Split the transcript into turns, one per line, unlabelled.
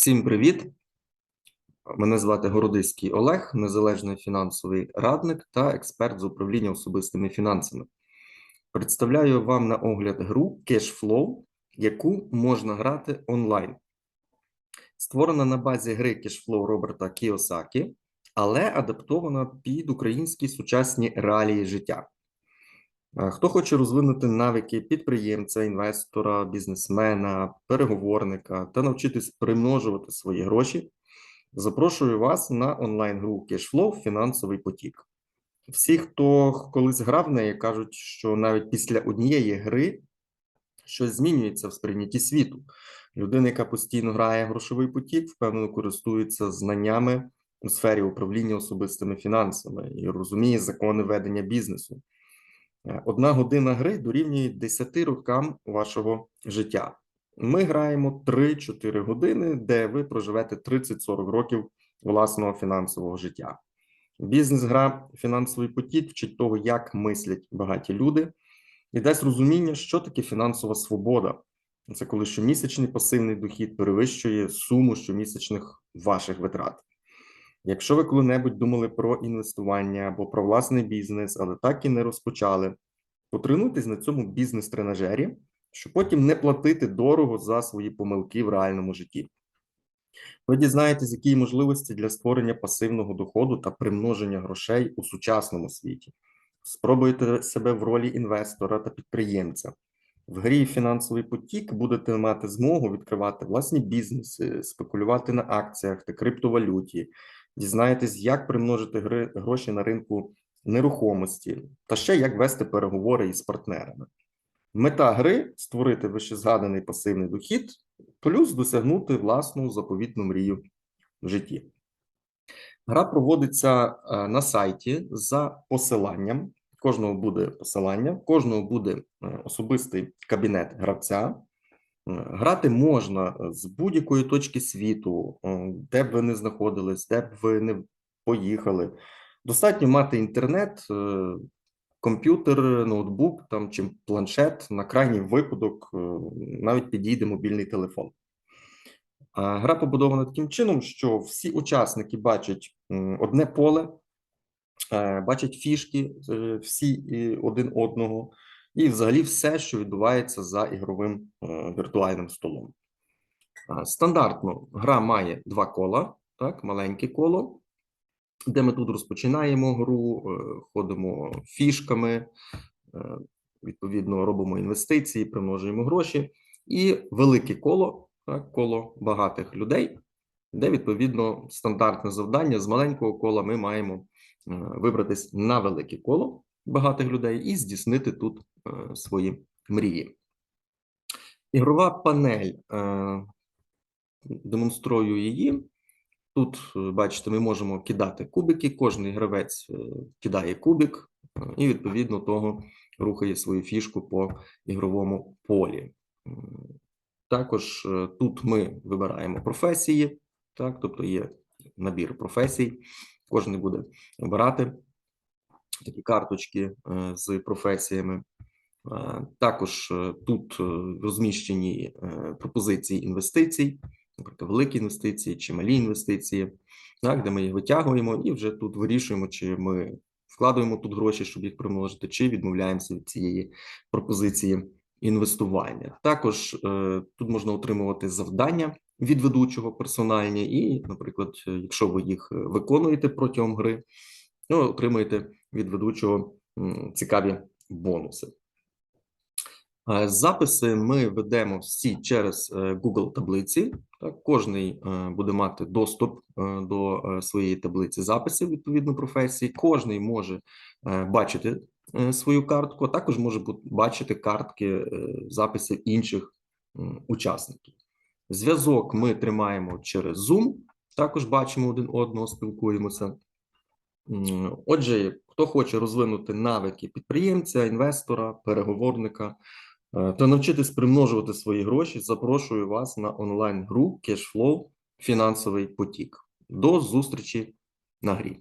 Всім привіт! Мене звати Городиський Олег, незалежний фінансовий радник та експерт з управління особистими фінансами. Представляю вам на огляд гру Cashflow, яку можна грати онлайн. Створена на базі гри Cashflow Роберта Кіосакі, але адаптована під українські сучасні реалії життя. Хто хоче розвинути навики підприємця, інвестора, бізнесмена, переговорника та навчитись примножувати свої гроші, запрошую вас на онлайн-гру Cashflow Фінансовий потік. Всі, хто колись грав в неї, кажуть, що навіть після однієї гри щось змінюється в сприйнятті світу. Людина, яка постійно грає грошовий потік, впевнено користується знаннями у сфері управління особистими фінансами і розуміє закони ведення бізнесу. Е, Одна година гри дорівнює 10 рокам вашого життя. Ми граємо 3-4 години, де ви проживете 30-40 років власного фінансового життя. Бізнес-гра фінансовий потік вчить того, як мислять багаті люди, і дасть розуміння, що таке фінансова свобода. Це коли щомісячний пасивний дохід перевищує суму щомісячних ваших витрат. Якщо ви коли-небудь думали про інвестування або про власний бізнес, але так і не розпочали, потренуйтесь на цьому бізнес-тренажері, щоб потім не платити дорого за свої помилки в реальному житті. Ви дізнаєтесь, які можливості для створення пасивного доходу та примноження грошей у сучасному світі. Спробуйте себе в ролі інвестора та підприємця. В грі фінансовий потік будете мати змогу відкривати власні бізнеси, спекулювати на акціях та криптовалюті, дізнаєтесь, як примножити гри, гроші на ринку нерухомості, та ще як вести переговори із партнерами. Мета гри створити вищезгаданий пасивний дохід, плюс досягнути власну заповітну мрію в житті. Гра проводиться е, на сайті за посиланням. Кожного буде посилання, кожного буде е, особистий кабінет гравця. Е, Грати можна з будь-якої точки світу, е, де б ви не знаходились, де б ви не поїхали. Достатньо мати інтернет, е, комп'ютер, ноутбук там чи планшет. На крайній випадок е, навіть підійде мобільний телефон. Гра побудована таким чином, що всі учасники бачать одне поле, е, бачать фішки е, всі один одного, і взагалі все, що відбувається за ігровим е, віртуальним столом. Стандартно гра має два кола, так, маленьке коло, де ми тут розпочинаємо гру, е, ходимо фішками, е, відповідно, робимо інвестиції, примножуємо гроші, і велике коло, так, коло багатих людей, де відповідно стандартне завдання з маленького кола ми маємо е, вибратись на велике коло багатих людей і здійснити тут е, свої мрії. Ігрова панель. е, Демонструю її. Тут, е, бачите, ми можемо кидати кубики. Кожний гравець е, кидає кубик е, і відповідно того рухає свою фішку по ігровому полі. Також е, тут ми вибираємо професії, так, тобто є набір професій. Кожен буде обирати такі карточки е, з професіями. Також е, тут е, розміщені е, пропозиції інвестицій, наприклад, великі інвестиції чи малі інвестиції, так, де ми їх витягуємо і вже тут вирішуємо, чи ми вкладаємо тут гроші, щоб їх примножити, чи відмовляємося від цієї пропозиції інвестування. Також тут можна отримувати завдання від ведучого персональні, і, наприклад, якщо ви їх виконуєте протягом гри, ну, отримуєте від ведучого цікаві бонуси. Е, Записи ми ведемо всі через е, Google таблиці. Так, кожний е, буде мати доступ до своєї таблиці записів відповідно професії. Кожний може бачити свою картку, а також може бачити картки записів інших учасників. Зв'язок ми тримаємо через Zoom, також бачимо один одного, спілкуємося. Отже, хто хоче розвинути навики підприємця, інвестора, переговорника та навчитись примножувати свої гроші, запрошую вас на онлайн-гру Cashflow Фінансовий потік. До зустрічі на грі.